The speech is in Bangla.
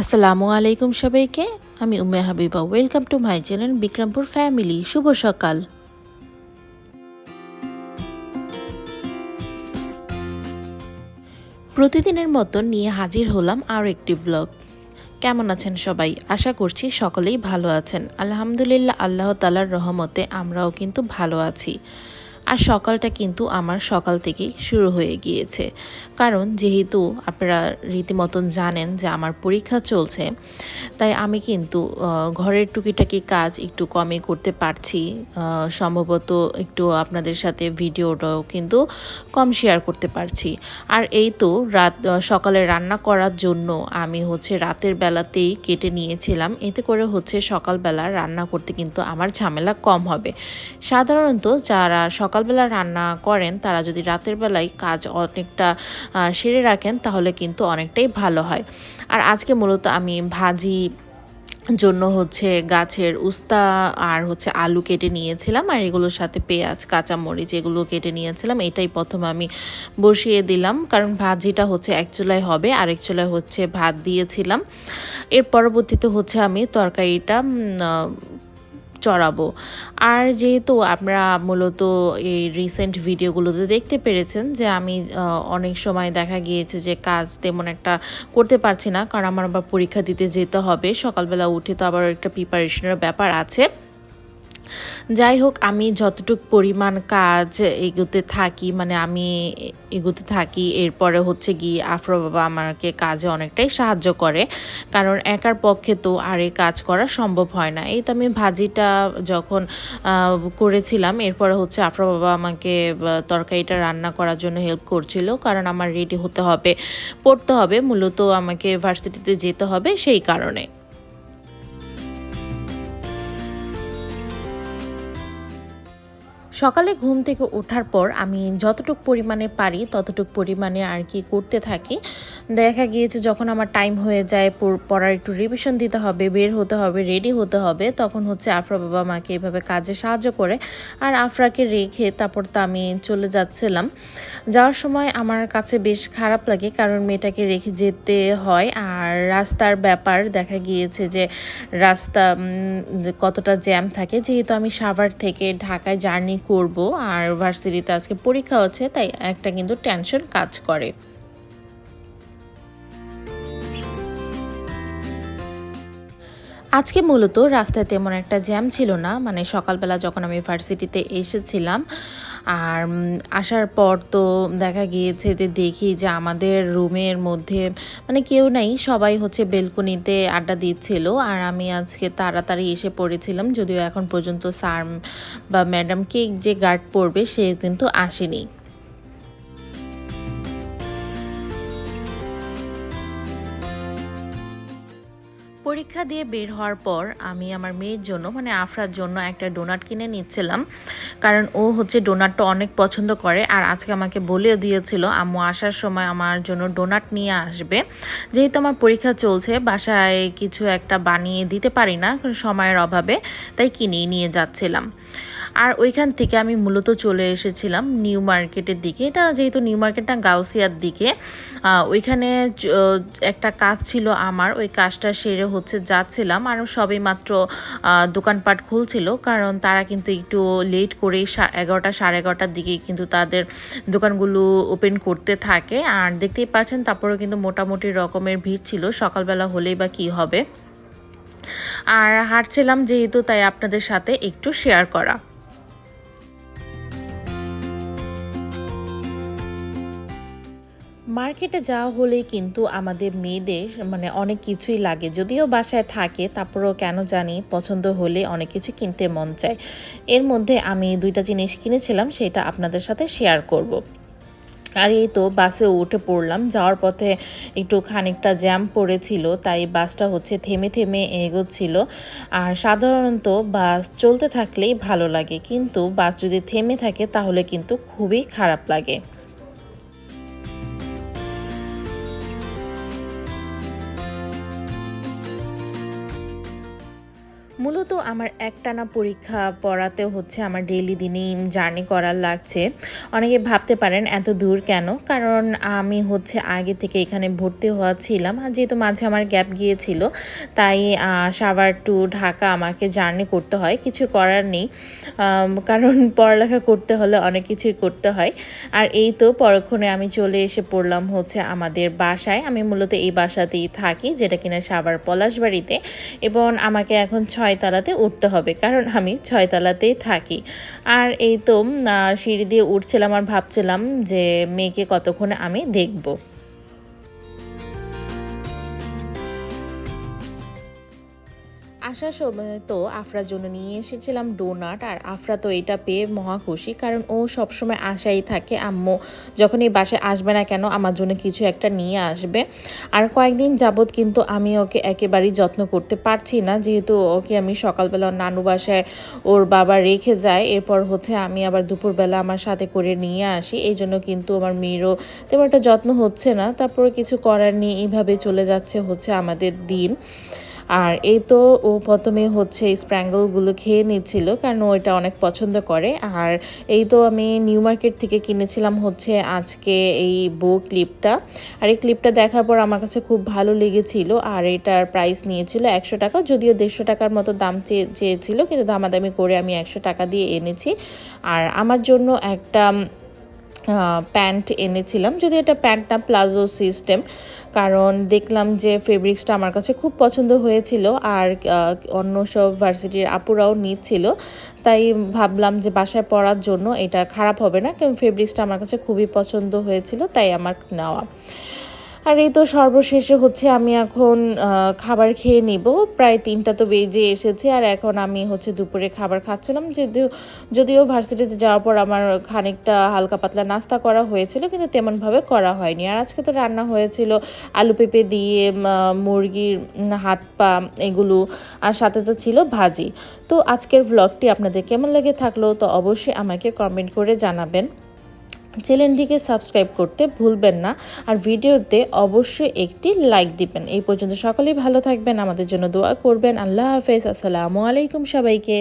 আসসালামু আলাইকুম সবাইকে। আমি Ume Habiba. Welcome to my channel Bikrampur family শুভ সকাল। প্রতিদিনের মতো নিয়ে হাজির হলাম আরও একটি ব্লগ কেমন আছেন সবাই? আশা করছি সকলেই ভালো আছেন। আলহামদুলিল্লাহ, আল্লাহ তালার রহমতে আমরাও কিন্তু ভালো আছি। আর সকালটা কিন্তু আমার সকাল থেকেই শুরু হয়ে গিয়েছে। কারণ যেহেতু আপনারা রীতিমতন জানেন যে আমার পরীক্ষা চলছে, তাই আমি কিন্তু ঘরের টুকিটাকি কাজ একটু কমই করতে পারছি। সম্ভবত একটু আপনাদের সাথে ভিডিওটাও কিন্তু কম শেয়ার করতে পারছি। আর এই তো রাত সকালে রান্না করার জন্য আমি হচ্ছে রাতের বেলাতেই কেটে নিয়েছিলাম। এতে করে হচ্ছে সকালবেলা রান্না করতে কিন্তু আমার ঝামেলা কম হবে। সাধারণত যারা সকালবেলা রান্না করেন, তারা যদি রাতের বেলায় কাজ অনেকটা সেরে রাখেন, তাহলে কিন্তু অনেকটাই ভালো হয়। আর আজকে মূলত আমি ভাজি জন্য হচ্ছে গাছের উস্তা আর হচ্ছে আলু কেটে নিয়েছিলাম, আর এগুলোর সাথে পেঁয়াজ, কাঁচামরিচ এগুলো কেটে নিয়েছিলাম। এটাই প্রথমে আমি বসিয়ে দিলাম, কারণ ভাজিটা হচ্ছে এক চুলায় হবে, আরেক চুলায় হচ্ছে ভাত দিয়েছিলাম। এর পরবর্তীতে হচ্ছে আমি তরকারিটা চড়াবো। আর যেহেতু আমরা মূলত এই রিসেন্ট ভিডিওগুলোতে দেখতে পেরেছেন যে আমি অনেক সময় দেখা গিয়েছে যে কাজ তেমন একটা করতে পারছি না, কারণ আমার আবার পরীক্ষা দিতে যেতে হবে। সকালবেলা উঠে তো আবার একটা প্রিপারেশনের ব্যাপার আছে। যাই হোক, আমি যতটুক পরিমাণ কাজ এগোতে থাকি মানে আমি এগোতে থাকি, এরপরে হচ্ছে গিয়ে আফরো বাবা আমাকে কাজে অনেকটাই সাহায্য করে, কারণ একার পক্ষে তো আর এই কাজ করা সম্ভব হয় না। এই তো আমি ভাজিটা যখন করেছিলাম, এরপরে হচ্ছে আফরো বাবা আমাকে তরকারিটা রান্না করার জন্য হেল্প করছিল, কারণ আমার রেডি হতে হবে, পড়তে হবে, মূলত আমাকে ভার্সিটিতে যেতে হবে সেই কারণে। সকালে ঘুম থেকে ওঠার পর আমি যতটুক পরিমাণে পারি, ততটুক পরিমাণে আর কি করতে থাকি। দেখা গিয়েছে যখন আমার টাইম হয়ে যায় পড়ার একটু রিভিশন দিতে হবে, বের হতে হবে রেডি হতে হবে, তখন হচ্ছে আফরা বাবা মাকে এভাবে কাজে সাহায্য করে। আর আফরাকে রেখে তারপর তো আমি চলে যাচ্ছিলাম। যাওয়ার সময় আমার কাছে বেশ খারাপ লাগে, কারণ মেয়েটাকে রেখে যেতে হয়। আর রাস্তার ব্যাপার দেখা গিয়েছে যে রাস্তা কতটা জ্যাম থাকে। যেহেতু আমি সাভার থেকে ঢাকায় জার্নি করব আর ভার্সিটিতে আজকে পরীক্ষা হচ্ছে, তাই একটা কিন্তু টেনশন কাজ করে। আজকে মূলত রাস্তায় তেমন একটা জ্যাম ছিল না। মানে সকালবেলা যখন আমি ভার্সিটিতে এসেছিলাম আর আসার পর তো দেখা গিয়েছে যে দেখি যে আমাদের রুমের মধ্যে মানে কেউ নাই, সবাই হচ্ছে বেলকনিতে আড্ডা দিচ্ছিল। আর আমি আজকে তাড়াতাড়ি এসে পড়েছিলাম, যদিও এখন পর্যন্ত স্যার বা ম্যাডাম কে যে গার্ড পড়বে সে কিন্তু আসেনি। পরীক্ষা দিয়ে বের হওয়ার পর আমি আমার মেয়ের জন্য মানে আফরার জন্য একটা ডোনাট কিনে নিচ্ছিলাম। কারণ ও হচ্ছে ডোনাটটা অনেক পছন্দ করে। আর আজকে আমাকে বলেও দিয়েছিল, আম্মু, আসার সময় আমার জন্য ডোনাট নিয়ে আসবে। যেহেতু আমার পরীক্ষা চলছে, বাসায় কিছু একটা বানিয়ে দিতে পারি না সময়ের অভাবে, তাই কিনেই নিয়ে যাচ্ছিলাম। আর ওইখান থেকে আমি মূলত চলে এসেছিলাম নিউ মার্কেটের দিকে। এটা যেহেতু নিউ মার্কেটটা গাউসিয়ার দিকে। ওইখানে একটা কাজ ছিল আমার। ওই কাজটা সেরে হচ্ছে যাচ্ছিলাম। আর সবই মাত্র দোকানপাট খুলছিল। কারণ তারা কিন্তু একটু লেট করেই এগারোটা, সাড়ে এগারোটার দিকে কিন্তু তাদের দোকানগুলো ওপেন করতে থাকে। আর দেখতেই পাচ্ছেন, তারপরেও কিন্তু মোটামুটি রকমের ভিড় ছিল। সকালবেলা হলেই বা কি হবে। আর হাঁটছিলাম যেহেতু, তাই আপনাদের সাথে একটু শেয়ার করা। মার্কেটে যাওয়া হলেই কিন্তু আমাদের মেয়েদের মানে অনেক কিছুই লাগে। যদিও বাসায় থাকে, তারপরেও কেন জানি পছন্দ হলে অনেক কিছু কিনতে মন চায়। এর মধ্যে আমি দুইটা জিনিস কিনেছিলাম, সেটা আপনাদের সাথে শেয়ার করব। আর এই তো বাসে উঠে পড়লাম, যাওয়ার পথে একটু খানিকটা জ্যাম পড়েছিল, তাই বাসটা হচ্ছে থেমে থেমে এগোচ্ছিল। আর সাধারণত বাস চলতে থাকলেই ভালো লাগে, কিন্তু বাস যদি থেমে থাকে তাহলে কিন্তু খুবই খারাপ লাগে। মূলত আমার একটানা পরীক্ষা পড়াতে হচ্ছে, আমার ডেইলি দিনই জার্নি করার লাগছে। অনেকে ভাবতে পারেন এত দূর কেন? কারণ আমি হচ্ছে আগে থেকে এখানে ভর্তি হওয়া ছিলাম আর যেহেতু মাঝে আমার গ্যাপ গিয়েছিল, তাই সাভার টু ঢাকা আমাকে জার্নি করতে হয়। কিছু করার নেই কারণ পড়ালেখা করতে হলে অনেক কিছুই করতে হয়। আর এই তো পরক্ষণে আমি চলে এসে পড়লাম হচ্ছে আমাদের বাসায়। আমি মূলত এই বাসাতেই থাকি, যেটা কিনা সাভার পলাশবাড়িতে। এবং আমাকে এখন ছয়তলাতে উঠতে হবে, কারণ আমি ছয়তলাতেই থাকি। আর এই তো সিঁড়ি দিয়ে উঠছিলাম আর ভাবছিলাম যে মেয়েকে কতক্ষণে আমি দেখব। আসার সময় তো আফরার জন্য নিয়ে এসেছিলাম ডোনাট, আর আফরা তো এটা পেয়ে মহা খুশি, কারণ ও সবসময় আশাই থাকে, আম্মু, যখন এই বাসায় আসবে না কেন, আমার জন্য কিছু একটা নিয়ে আসবে। আর কয়েকদিন যাবৎ কিন্তু আমি ওকে একেবারেই যত্ন করতে পারছি না, যেহেতু ওকে আমি সকালবেলা নানু বাসায় ওর বাবা রেখে যায়, এরপর হচ্ছে আমি আবার দুপুরবেলা আমার সাথে করে নিয়ে আসি, এই জন্য কিন্তু আমার মেয়েরও তেমন একটা যত্ন হচ্ছে না তারপরে কিছু করার নেই, এইভাবে চলে যাচ্ছে হচ্ছে আমাদের দিন। আর এই তো ও প্রথমে হচ্ছে স্প্র্যাঙ্গলগুলো খেয়ে নিচ্ছিল, কারণ ও এটা অনেক পছন্দ করে। আর এই তো আমি নিউ মার্কেট থেকে কিনেছিলাম হচ্ছে আজকে এই বো ক্লিপটা আর এই ক্লিপটা দেখার পর আমার কাছে খুব ভালো লেগেছিল, আর এটার প্রাইস নিয়েছিল একশো টাকা, যদিও দেড়শো টাকার মতো দাম চেয়ে চেয়েছিল, কিন্তু দামাদামি করে আমি একশো টাকা দিয়ে এনেছি। আর আমার জন্য একটা প্যান্ট এনেছিলাম। যদি এটা প্যান্ট না, প্লাজো সিস্টেম। কারণ দেখলাম যে ফেব্রিক্সটা আমার কাছে খুব পছন্দ হয়েছিল আর অন্য সব ভার্সিটির আপুরাও নিচ্ছিল। তাই ভাবলাম যে বাসায় পড়ার জন্য এটা খারাপ হবে না। কারণ ফেব্রিক্সটা আমার কাছে খুবই পছন্দ হয়েছিল, তাই আমার নেওয়া। আর এই তো সর্বশেষে হচ্ছে আমি এখন খাবার খেয়ে নিব। প্রায় তিনটা তো বেজে এসেছে আর এখন আমি হচ্ছে দুপুরে খাবার খাচ্ছিলাম। যদিও যদিও ভার্সিটিতে যাওয়ার পর আমার খানিকটা হালকা পাতলা নাস্তা করা হয়েছিল, কিন্তু তেমনভাবে করা হয়নি। আর আজকে তো রান্না হয়েছিল আলু পেঁপে দিয়ে মুরগির হাত পা এগুলো, আর সাথে তো ছিল ভাজি। তো আজকের ব্লগটি আপনাদের কেমন লেগে থাকল, তো অবশ্যই আমাকে কমেন্ট করে জানাবেন। চ্যানেলটিকে সাবস্ক্রাইব করতে ভুলবেন না আর ভিডিওতে অবশ্যই একটি লাইক দিবেন। এই পর্যন্ত সকলেই ভালো থাকবেন, আমাদের জন্য দোয়া করবেন। আল্লাহ হাফেজ। আসসালামু আলাইকুম সবাইকে।